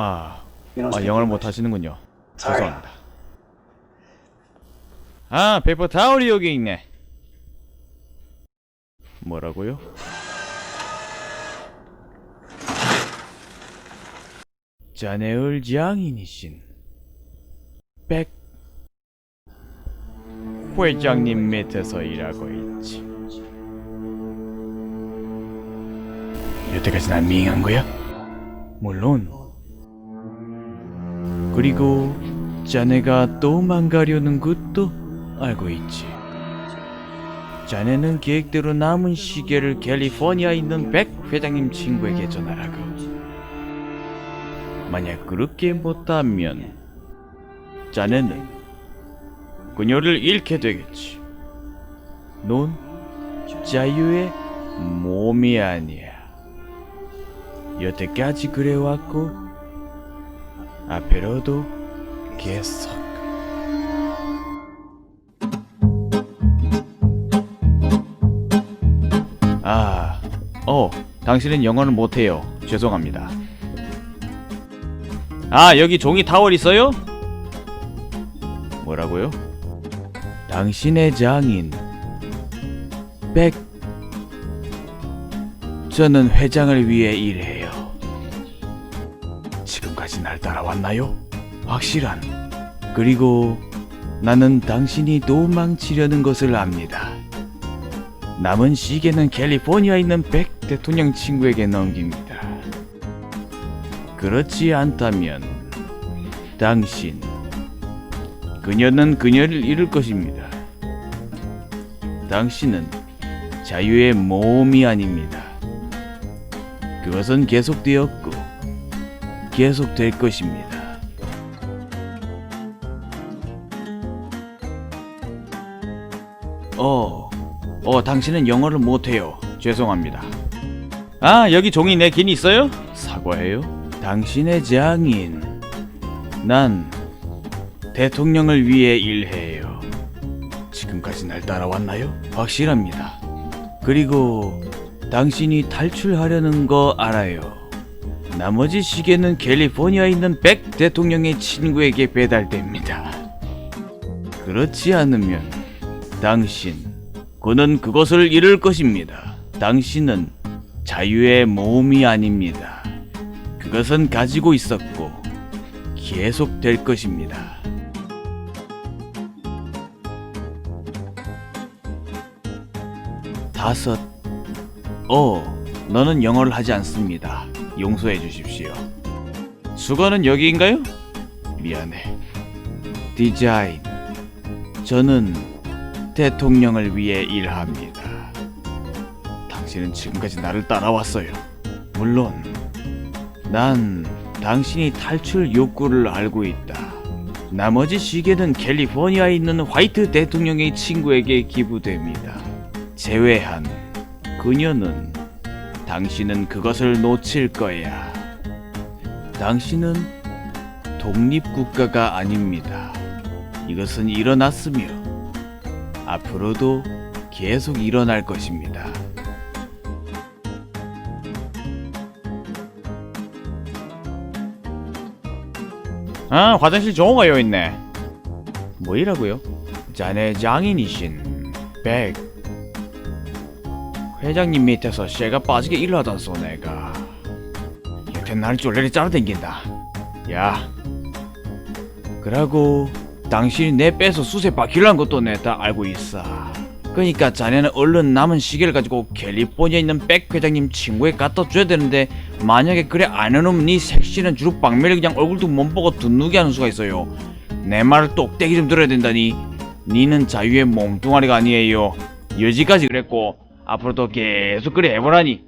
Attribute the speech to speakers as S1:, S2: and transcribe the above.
S1: 아 영어를 못 하시는군요. 죄송합니다. 아 페이퍼 타올이 여기 있네. 뭐라고요? 자네을 장인이신 백 회장님 밑에서 일하고 있지. 여태까지 난 미행한 거야? 물론. 그리고 자네가 도망가려는 것도 알고 있지. 자네는 계획대로 남은 시계를 캘리포니아에 있는 백 회장님 친구에게 전하라고. 만약 그렇게 못하면 자네는 그녀를 잃게 되겠지. 넌 자유의 몸이 아니야. 여태까지 그래왔고 앞으로도 계속. 아, 어, 당신은 영어를 못해요. 죄송합니다. 아, 여기 종이 타월 있어요? 뭐라고요? 당신의 장인 백 저는 회장을 위해 일해요. 지금까지 날 따라왔나요? 확실한. 그리고 나는 당신이 도망치려는 것을 압니다. 남은 시계는 캘리포니아에 있는 백 대통령 친구에게 넘깁니다. 그렇지 않다면 당신 그녀는 그녀를 잃을 것입니다. 당신은 자유의 몸이 아닙니다. 그것은 계속되었고 계속될 것입니다. 어, 어, 당신은 영어를 못해요. 죄송합니다. 아, 여기 종이 내 긴 있어요? 사과해요. 당신의 장인. 난 대통령을 위해 일해요. 지금까지 날 따라왔나요? 확실합니다. 그리고 당신이 탈출하려는 거 알아요. 나머지 시계는 캘리포니아에 있는 백 대통령의 친구에게 배달됩니다. 그렇지 않으면 당신, 그는 그것을 잃을 것입니다. 당신은 자유의 몸이 아닙니다. 그것은 가지고 있었고 계속 될 것입니다. 다섯. 어, 너는 영어를 하지 않습니다. 용서해 주십시오. 수거는 여기인가요? 미안해. 디자인. 저는 대통령을 위해 일합니다. 당신은 지금까지 나를 따라왔어요. 물론, 난 당신이 탈출 욕구를 알고 있다. 나머지 시계는 캘리포니아에 있는 화이트 대통령의 친구에게 기부됩니다. 제외한 그녀는 당신은 그것을 놓칠 거야. 당신은 독립국가가 아닙니다. 이것은 일어났으며 앞으로도 계속 일어날 것입니다. 아, 화장실 좋은 거 여기 있네. 뭐이라고요? 자네 장인이신 백 회장님 밑에서 쇠가 빠지게 일하다소 내가 여태 날 쫄래리 짜라댕긴다. 야 그러고 당신이 내 빼서 수세 바퀴란 것도 내 다 알고 있어. 그니까 자네는 얼른 남은 시계를 가지고 캘리포니아에 있는 백 회장님 친구에 갖다 줘야 되는데 만약에 그래 안 해놓으면 네 색시는 주로 박멸이 그냥 얼굴도 못 보고 둔누게 하는 수가 있어요. 내 말을 똑대기 좀 들어야 된다니. 니는 자유의 몸뚱아리가 아니에요. 여지까지 그랬고 앞으로도 계속 그래 해보라니